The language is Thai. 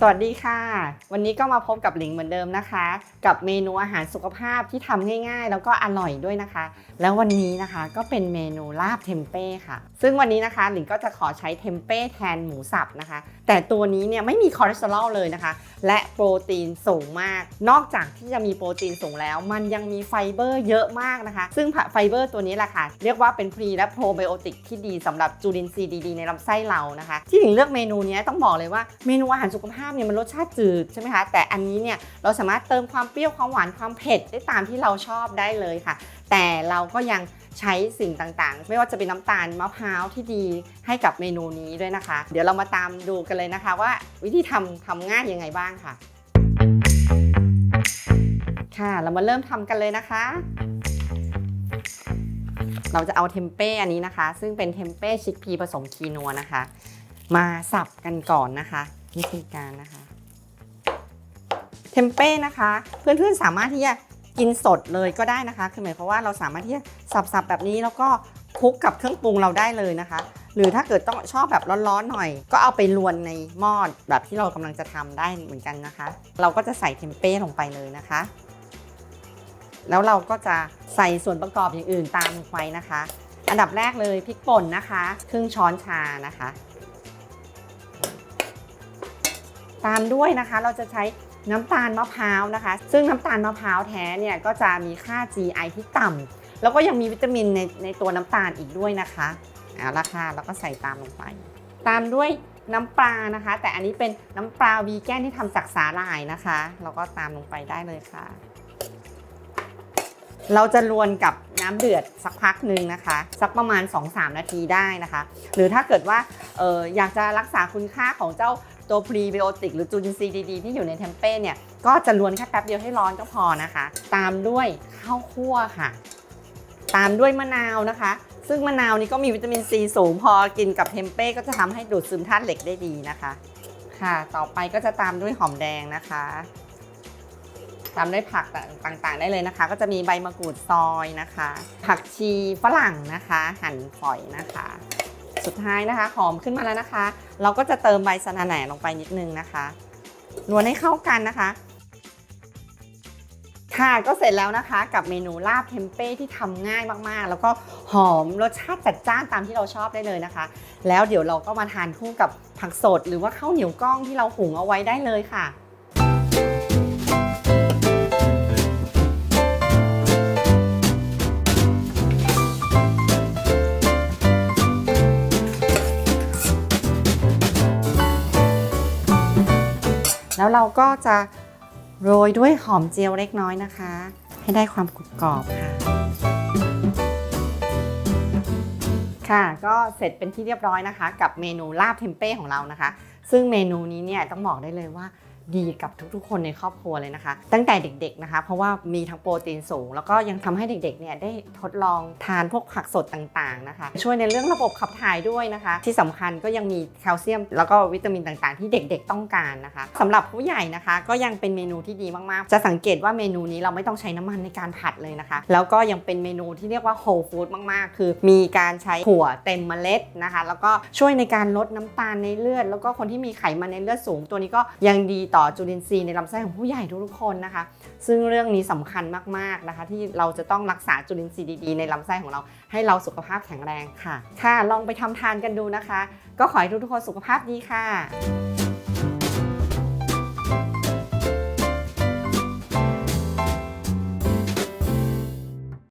สวัสดีค่ะ วันนี้ก็มาพบกับหลิงเหมือนเดิมนะคะ กับเมนูอาหารสุขภาพที่ทำง่ายๆ แล้วก็อร่อยด้วยนะคะ แล้ววันนี้นะคะก็เป็นเมนูลาบเทมเป้ค่ะ ซึ่งวันนี้นะคะหลิงก็จะขอใช้เทมเป้แทนหมูสับนะคะแต่ตัวนี้เนี่ยไม่มีคอเลสเตอรอลเลยนะคะ และโปรตีนสูงมาก นอกจากที่จะมีโปรตีนสูงแล้ว มันยังมีไฟเบอร์เยอะมากนะคะ ซึ่งไฟเบอร์ตัวนี้แหละค่ะ เรียกว่าเป็นพรีและโปรไบโอติกที่ดีสำหรับจุลินทรีย์ดีๆในลำไส้เรานะคะ ที่ถึงเลือกเมนูนี้ต้องบอกเลยว่าเมนูอาหารสุขภาพเนี่ยมันรสชาติจืดใช่ไหมคะแต่อันนี้เนี่ยเราสามารถเติมความเปรี้ยวความหวานความเผ็ดได้ตามที่เราชอบได้เลยค่ะ แต่เราก็ยัง ใช้สิ่งต่างๆ ไม่ว่าจะเป็นน้ำตาลมะพร้าวที่ดีให้กับเมนูนี้ด้วยนะคะ เดี๋ยวเรามาตามดูกันเลยนะคะ ว่าวิธีทำทำง่ายยังไงบ้างค่ะ ค่ะเรามาเริ่มทำกันเลยนะคะ เราจะเอาเทมเป้อันนี้นะคะ ซึ่งเป็นเทมเป้ชิคพีผสมคีนัวนะคะ มาสับกันก่อนนะคะวิธีการนะคะเทมเป้นะคะ เพื่อนๆสามารถที่จะ กินสดเลยก็ได้นะคะ คือหมายความว่าเราสามารถที่จะสับๆแบบนี้แล้วก็คลุกกับเครื่องปรุงเราได้เลยนะคะ หรือถ้าเกิดต้องชอบแบบร้อนๆหน่อย ก็เอาไปลวนในหม้อแบบที่เรากำลังจะทำได้เหมือนกันนะคะ เราก็จะใส่เทมเป้ลงไปเลยนะคะ แล้วเราก็จะใส่ส่วนประกอบอย่างอื่นตามลงไปนะคะ อันดับแรกเลยพริกป่นนะคะ ครึ่งช้อนชานะคะ ตามด้วยนะคะเราจะใช้ น้ำตาลมะพร้าวนะคะ ซึ่งน้ำตาลมะพร้าวแท้เนี่ยก็จะมีค่า GI ที่ต่ำแล้วก็ยังมีวิตามินในในตัวน้ำตาลอีกด้วยนะคะเอาละค่ะแล้วก็ใส่ตามลงไป ตามด้วยน้ำปลานะคะ แต่อันนี้เป็นน้ำปลาวีแกนที่ทำจากสาหร่ายนะคะเราก็ตามลงไปได้เลยค่ะ เราจะรวนกับน้ำเดือดสักพักหนึ่งนะคะ สักประมาณ 2-3 นาทีได้นะคะ หรือถ้าเกิดว่าอออยากจะรักษาคุณค่าของเจ้า ตัวพรีไบโอติกหรือจุลินทรีย์ดีๆที่อยู่ในเทมเป้เนี่ยก็จะรวนแค่แป๊บเดียวให้ร้อนก็พอนะคะ ตามด้วยข้าวคั่วค่ะ ตามด้วยมะนาวนะคะ ซึ่งมะนาวนี้ก็มีวิตามินซีสูงพอกินกับเทมเป้ก็จะทำให้ดูดซึมธาตุเหล็กได้ดีนะคะ ค่ะ ต่อไปก็จะตามด้วยหอมแดงนะคะตามด้วยผักต่างๆ ได้เลยนะคะ ก็จะมีใบมะกรูดซอยนะคะ ผักชีฝรั่งนะคะ หั่นฝอยนะคะ สุดท้ายนะคะ หอมขึ้นมาแล้วนะคะ เราก็จะเติมใบสะระแหน่ลงไปนิดนึงนะคะนวลให้เข้ากันนะคะ ค่ะก็เสร็จแล้วนะคะ กับเมนูลาบเทมเป้ที่ทำง่ายมากๆ แล้วก็หอมรสชาติจัดจ้านตามที่เราชอบได้เลยนะคะ แล้วเดี๋ยวเราก็มาทานคู่กับผักสด หรือว่าข้าวเหนียวกล้องที่เราหุงเอาไว้ได้เลยค่ะ แล้วเราก็จะโรยด้วยหอมเจียวเล็กน้อยนะคะ ให้ได้ความกรุบกรอบค่ะ ค่ะ ก็เสร็จเป็นที่เรียบร้อยนะคะ กับเมนูลาบเทมเป้ของเรานะคะ ซึ่งเมนูนี้เนี่ยต้องบอกได้เลยว่า ดีกับทุกๆ คนในครอบครัวเลยนะคะ ตั้งแต่เด็กๆนะคะ เพราะว่ามีทั้งโปรตีนสูง แล้วก็ยังทำให้เด็กๆเนี่ยได้ทดลองทานพวกผักสดต่างๆนะคะ ช่วยในเรื่องระบบขับถ่ายด้วยนะคะ ที่สำคัญก็ยังมีแคลเซียม แล้วก็วิตามินต่างๆ ที่เด็กๆต้องการนะคะสำหรับผู้ใหญ่นะคะ ก็ยังเป็นเมนูที่ดีมากๆ จะสังเกตว่าเมนูนี้เราไม่ต้องใช้น้ำมันในการผัดเลยนะคะ แล้วก็ยังเป็นเมนูที่เรียกว่า whole food มากๆ คือมีการใช้ถั่วเต็มเมล็ดนะคะ แล้วก็ช่วยในการลดน้ำตาลในเลือด แล้วก็คนที่มีไขมันในเลือดสูงตัวนี้ก็ยังดีต่อจุลินทรีย์ในลำไส้ของผู้ใหญ่ทุกๆคนนะคะ ซึ่งเรื่องนี้สำคัญมากๆนะคะ ที่เราจะต้องรักษาจุลินทรีย์ดีๆในลำไส้ของเรา ให้เราสุขภาพแข็งแรงค่ะ ค่ะ ลองไปทำทานกันดูนะคะ ก็ขอให้ทุกๆคนสุขภาพดีค่ะ